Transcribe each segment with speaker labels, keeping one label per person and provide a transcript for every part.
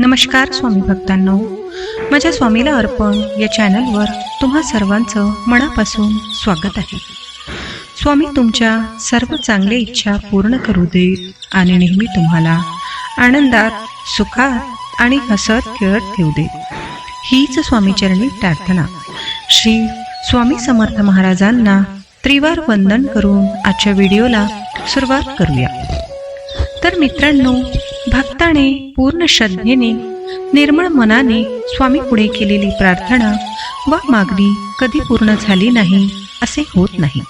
Speaker 1: नमस्कार स्वामी भक्तांनो. माझ्या स्वामीला अर्पण या चॅनलवर तुम्हा सर्वांचं मनापासून स्वागत आहे. स्वामी तुमच्या सर्व चांगल्या इच्छा पूर्ण करू दे आणि नेहमी तुम्हाला आनंदात सुखात आणि हसत खेळत ठेवू दे हीच स्वामीचरणी प्रार्थना. श्री स्वामी समर्थ महाराजांना त्रिवार वंदन करून आजच्या व्हिडिओला सुरुवात करूया. तर मित्रांनो भक्ताने पूर्ण श्रद्धेने निर्मळ मनाने स्वामी पुढे केलेली प्रार्थना व मागणी कधी पूर्ण झाली नाही असे होत नाही.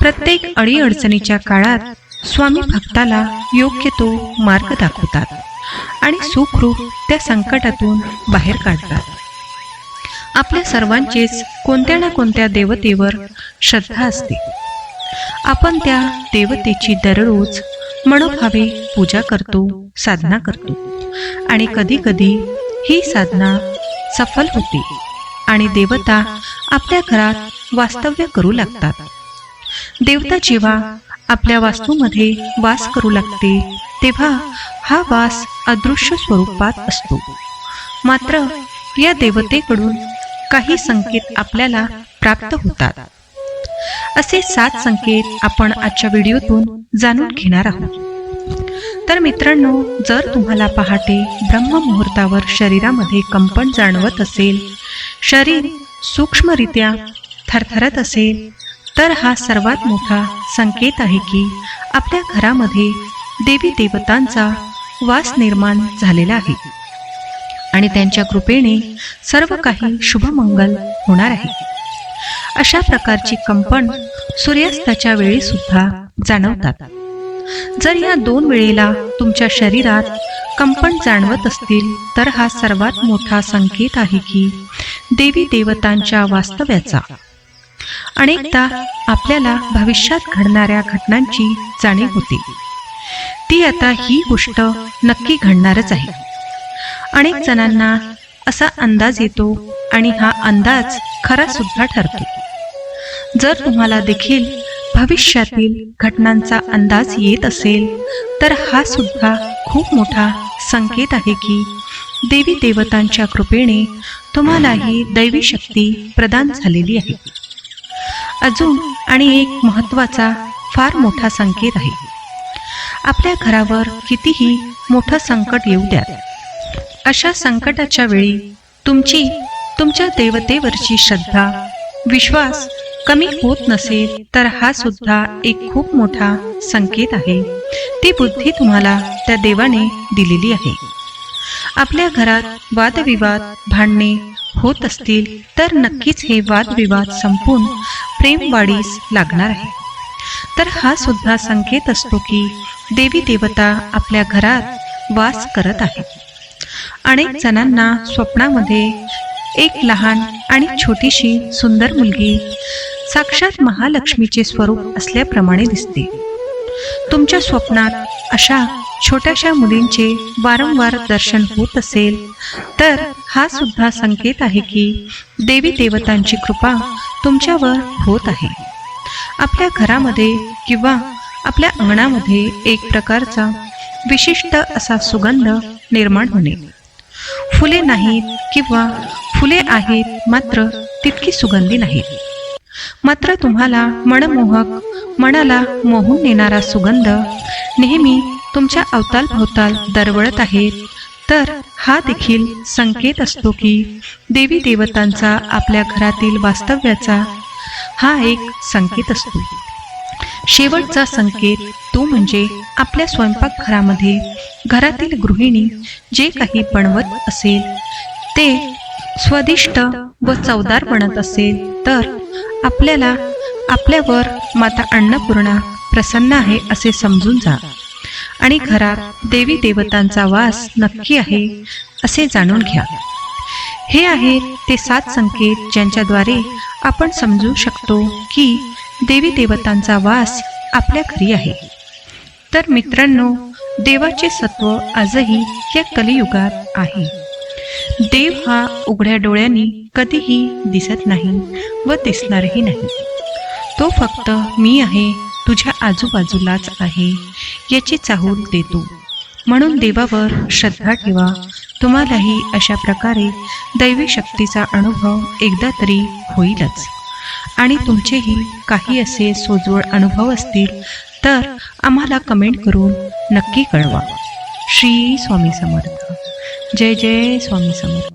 Speaker 1: प्रत्येक अडीअडचणीच्या काळात स्वामी भक्ताला योग्य तो मार्ग दाखवतात आणि सुखरूप त्या संकटातून बाहेर काढतात. आपल्या सर्वांचेच कोणत्या ना कोणत्या देवतेवर श्रद्धा असते. आपण त्या देवतेची दररोज मनोभावे पूजा करतो साधना करतो. आणि कधी कधी ही साधना सफल होते आणि देवता आपल्या घरात वास्तव्य करू लागतात. देवता जेव्हा आपल्या वास्तूमध्ये वास करू लागते तेव्हा हा वास अदृश्य स्वरूपात असतो. मात्र या देवतेकडून काही संकेत आपल्याला प्राप्त होतात. असे सात संकेत आपण आजच्या व्हिडिओतून जाणून घेणार आहोत. तर मित्रांनो जर तुम्हाला पहाटे ब्रह्ममुहूर्तावर शरीरामध्ये कंपन जाणवत असेल शरीर सूक्ष्मरित्या थरथरत असेल तर हा सर्वात मोठा संकेत आहे की आपल्या घरामध्ये देवी देवतांचा वास निर्माण झालेला आहे. आणि त्यांच्या कृपेने सर्व काही शुभमंगल होणार आहे. अशा प्रकारची कंपन सूर्यास्ताच्या वेळी सुद्धा जाणवतात. जर या दोन वेळेला तुमच्या शरीरात कंपन जाणवत असतील तर हा सर्वात मोठा संकेत आहे की देवी देवतांच्या वास्तव्याचा. अनेकदा आपल्याला भविष्यात घडणाऱ्या घटनांची जाणीव होते. ती आता ही गोष्ट नक्की घडणारच आहे. अनेक जणांना असा अंदाज येतो आणि हा अंदाज खरा सुद्धा ठरतो. जर तुम्हाला देखील भविष्यातील घटनांचा अंदाज येत असेल तर हा सुद्धा खूप मोठा संकेत आहे की देवी देवतांच्या कृपेने तुम्हालाही दैवी शक्ती प्रदान झालेली आहे. अजून आणि एक महत्त्वाचा फार मोठा संकेत आहे. आपल्या घरावर कितीही मोठं संकट येऊ द्या अशा संकटाच्या वेळी तुमची तुमच्या देवतेवरची श्रद्धा विश्वास कमी होत नसेल तर हा सुद्धा एक खूप मोठा संकेत आहे. ती बुद्धी तुम्हाला त्या देवाने दिलेली आहे. आपल्या घरात वादविवाद भांडणे होत असतील तर नक्कीच हे वादविवाद संपून प्रेम वाढीस लागणार आहे. तर हा सुद्धा संकेत असतो की देवी देवता आपल्या घरात वास करत आहे अनेक जणांना स्वप्नामध्ये एक लहान आणि छोटीशी सुंदर मुलगी साक्षात महालक्ष्मीचे स्वरूप असल्याप्रमाणे दिसते. तुमच्या स्वप्नात अशा छोट्याशा मुलींचे वारंवार दर्शन होत असेल तर हा सुद्धा संकेत आहे की देवी देवतांची कृपा तुमच्यावर होत आहे. आपल्या घरामध्ये किंवा आपल्या अंगणामध्ये एक प्रकारचा विशिष्ट असा सुगंध निर्माण होणे. फुले नाहीत किंवा फुले आहेत मात्र तितकी सुगंधी नाहीत. मात्र तुम्हाला मनमोहक मनाला मोहून नेणारा सुगंध नेहमी तुमच्या अवतालभोवताल दरवळत आहे तर हा देखील संकेत असतो की देवी देवतांचा आपल्या घरातील वास्तव्याचा हा एक संकेत असतो. शेवटचा संकेत तो म्हणजे आपल्या स्वयंपाकघरामध्ये घरातील गृहिणी जे काही बनवत असेल ते स्वादिष्ट व चवदार बनत असेल तर आपल्याला आपल्यावर माता अन्नपूर्णा प्रसन्न आहे असे समजून जा. आणि घरात देवी देवतांचा वास नक्की आहे असे जाणून घ्या. हे आहेत ते सात संकेत ज्यांच्याद्वारे आपण समजू शकतो की देवी देवतांचा वास आपल्या घरी आहे. तर मित्रांनो देवाचे सत्व आजही या कलियुगात आहे. देव हा उघड्या डोळ्यांनी कधीही दिसत नाही व दिसणारही नाही. तो फक्त मी आहे तुझ्या आजूबाजूलाच आहे याची चाहूल देतो म्हणून देवावर श्रद्धा ठेवा. तुम्हालाही अशा प्रकारे दैवी शक्तीचा अनुभव एकदा तरी होईलच. आणि तुमचेही काही असे सोजवळ अनुभव असतील तर आम्हाला कमेंट करून नक्की कळवा. श्री स्वामी समर्थ. जय जय स्वामी समर्थ.